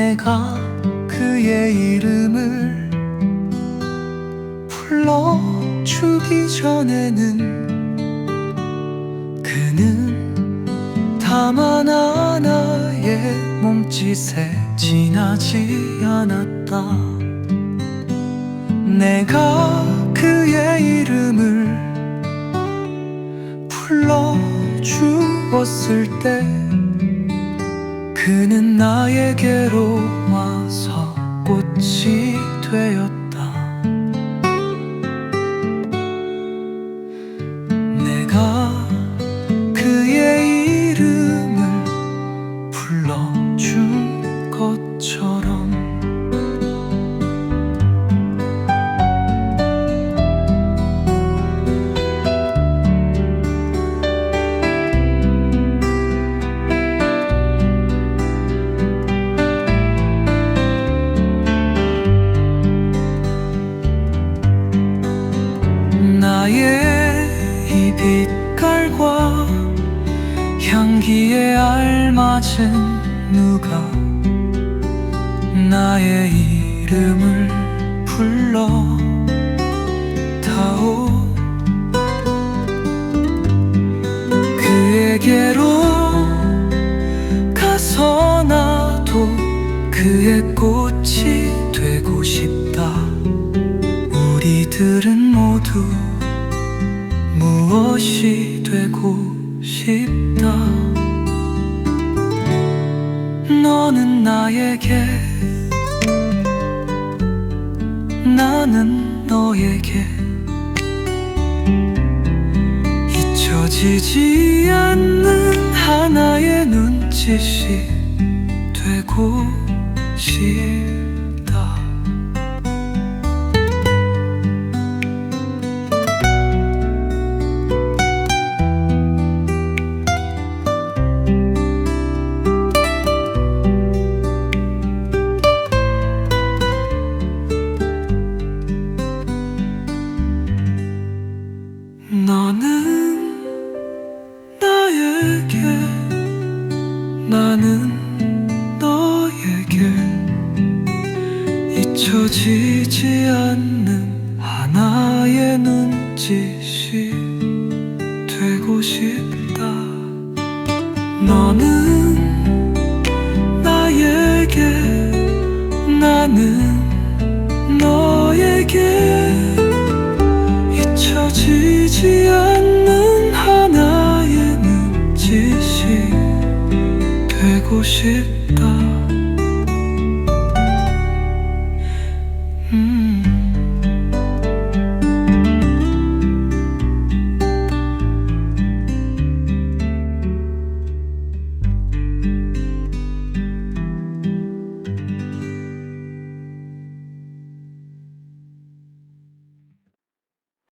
내가 그의 이름을 불러주기 전에는 그는 다만 하나의 몸짓에 지나지 않았다. 내가 그의 이름을 불러주었을 때 그는 나에게로 와서 꽃이 되었다. 내가 그의 이름을 불러준 것처럼 나의 이 빛깔과 향기에 알맞은 누가 나의 이름을 불러 다오. 그에게로 가서 나도 그의 꽃이 되고 싶다. 우리들은 모두 무엇이 되고 싶다? 너는 나에게 나는 너에게 잊혀지지 않는 하나의 눈짓이 되고 싶다 너는 나에게 나는 너에게 잊혀지지 않는 하나의 눈짓이 되고 싶다. 너는 나에게 나는 잊혀지지 않는 하나의 눈짓이 되고 싶다